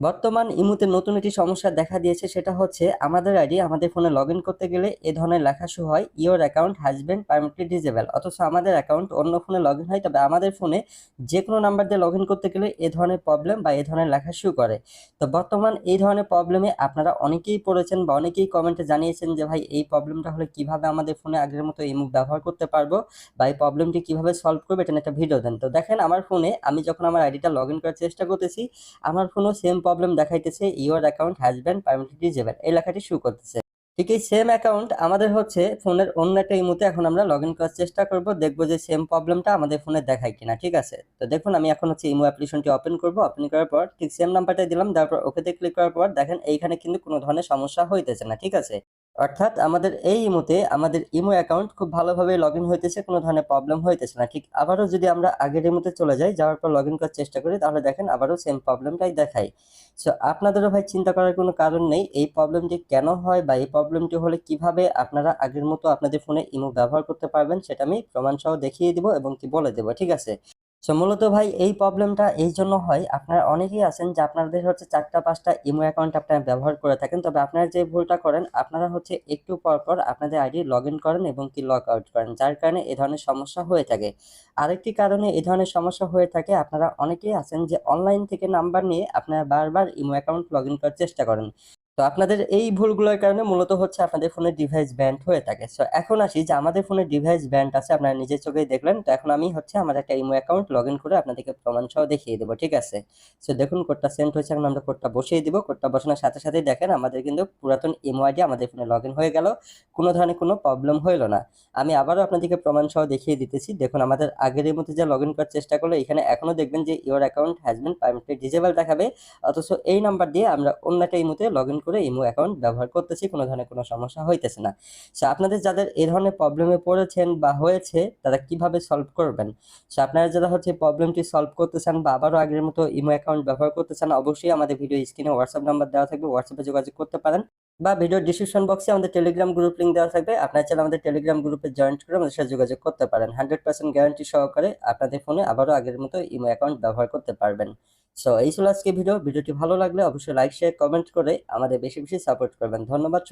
বর্তমান ইমুতে নতুন একটি সমস্যা দেখা দিয়েছে, সেটা হচ্ছে আমাদের আইডি, আমাদের ফোনে লগ করতে গেলে এ ধরনের লেখা শো হয় your account has been permanently disabled অথচ আমাদের অ্যাকাউন্ট অন্য ফোনে লগ হয়, তবে আমাদের ফোনে যে কোনো নাম্বার দিয়ে লগ করতে গেলে এ ধরনের প্রবলেম বা এ ধরনের লেখা শো করে। তো বর্তমান এই ধরনের প্রবলেমে আপনারা অনেকেই পড়েছেন বা অনেকেই কমেন্টে জানিয়েছেন যে, ভাই, এই প্রবলেমটা হলে কীভাবে আমাদের ফোনে আগের মতো ইমুক ব্যবহার করতে পারব বা এই প্রবলেমটি কীভাবে সলভ করবে? এটা একটা ভিডিও দেন। তো দেখেন, আমার ফোনে আমি যখন আমার আইডিটা লগ করার চেষ্টা করতেছি, আমার ফোনও সেম প্রবলেম দেখাইতেছে your account has been permanently disabled এই লেখাটি শুরু করতেছে। ঠিক এই সেম অ্যাকাউন্ট আমাদের হচ্ছে ফোনের অন্য একটা ইমুতে এখন আমরা লগ ইন করার চেষ্টা করব, দেখব যে সেম প্রবলেমটা আমাদের ফোনে দেখায় কিনা, ঠিক আছে? তো দেখুন, আমি এখন হচ্ছে ইমো অ্যাপ্লিকেশনটি ওপেন করব। ওপেন করার পর ঠিক সেম নাম্বারটাই দিলাম, তারপর ওকেতে ক্লিক করার পর দেখেন, এইখানে কিন্তু কোনো ধরনের সমস্যা হইতেছে না, ঠিক আছে? অর্থাৎ আমাদের এই ইমোতে আমাদের ইমো অ্যাকাউন্ট খুব ভালোভাবে লগ ইন হইতেছে, কোনো ধরনের প্রবলেম হইতেছে না। ঠিক আবারও যদি আমরা আগের ইমোতে চলে যাই, যাওয়ার পর লগ ইন করার চেষ্টা করি, তাহলে দেখেন আবারও সেম প্রবলেমটাই দেখাই সো আপনাদেরও ভাই চিন্তা করার কোনো কারণ নেই, এই প্রবলেমটি কেন হয় বা এই প্রবলেমটি হলে কীভাবে আপনারা আগের মতো আপনাদের ফোনে ইমো ব্যবহার করতে পারবেন, সেটা আমি প্রমাণসহ দেখিয়ে দিব এবং কি বলে দেবো, ঠিক আছে? সো মূলত ভাই, এই প্রবলেমটা এই জন্য হয়, আপনারা অনেকেই আছেন যে আপনাদের হচ্ছে চারটা, পাঁচটা ইমো অ্যাকাউন্ট আপনারা ব্যবহার করে থাকেন। তবে আপনারা যে ভুলটা করেন, আপনারা হচ্ছে একটু পর পর আপনাদের আইডি লগ ইন করেন এবং কি লগ আউট করেন, যার কারণে এ ধরনের সমস্যা হয়ে থাকে। আরেকটি কারণে এ ধরনের সমস্যা হয়ে থাকে, আপনারা অনেকেই আছেন যে অনলাইন থেকে নাম্বার নিয়ে আপনারা বারবার ইমো অ্যাকাউন্ট লগ ইন করার চেষ্টা করেন। তো আপনাদের এই ভুলগুলোর কারণে মূলত হচ্ছে আপনাদের ফোনের ডিভাইস ব্যান্ড হয়ে থাকে। সো এখন আসি যে আমাদের ফোনের ডিভাইস ব্যান্ড আছে, আপনারা নিজের চোখেই দেখলেন। তো এখন আমি হচ্ছে আমার একটা ইমো অ্যাকাউন্ট লগ ইন করে আপনাদেরকে প্রমাণ সহ দেখিয়ে দেবো, ঠিক আছে? সো দেখুন কোডটা সেন্ড হয়েছে, এখন আমরা কোডটা বসিয়ে দিব। কোডটা বসানোর সাথে সাথেই দেখেন আমাদের কিন্তু পুরাতন ইমো আইডি আমাদের ফোনে লগ ইন হয়ে গেল। কোনো ধরনের কোনো প্রবলেম হইল না। আমি আবারও আপনাদেরকে প্রমাণ সহ দেখিয়ে দিতেছি। দেখুন আমাদের আগের মধ্যে যে লগ ইন করার চেষ্টা করল, এখানে এখনও দেখবেন যে your account has been permanently disabled দেখাবে। অথচ এই নাম্বার দিয়ে আমরা অন্য একটা ইমোতে লগ ইন করে ইমো অ্যাকাউন্ট ব্যবহার করতেছি, কোনো ধরনের কোনো সমস্যা হইতেছে না। সো আপনাদের যাদের এই ধরনের প্রবলেমে পড়েছেন বা হয়েছে, তারা কীভাবে সলভ করবেন? সো আপনারা যারা হচ্ছে প্রবলেমটি সলভ করতে চান বা আবারও আগের মতো ইমো অ্যাকাউন্ট ব্যবহার করতে চান, অবশ্যই আমাদের ভিডিও স্ক্রিনে হোয়াটসঅ্যাপ নাম্বার দেওয়া থাকবে। হোয়াটসঅ্যাপে যোগাযোগ করতে পারেন। বা ভিডিও ডিসক্রিপশন বক্সে আমাদের টেলিগ্রাম গ্রুপ লিঙ্ক দেওয়া থাকবে। আপনারা চাইলে আমাদের টেলিগ্রাম গ্রুপে জয়েন করে আমাদের সাথে যোগাযোগ করতে পারেন। হান্ড্রেড পার্সেন্ট গ্যারান্টি সহকারে আপনাদের ফোনে আবারও আগের মতো ইমো অ্যাকাউন্ট ব্যবহার করতে পারবেন। সো এই ছিল আজকে ভিডিও ভিডিওটি ভালো লাগলে অবশ্যই লাইক শেয়ার কমেন্ট করে আমাদের বেশি বেশি সাপোর্ট করবেন। ধন্যবাদ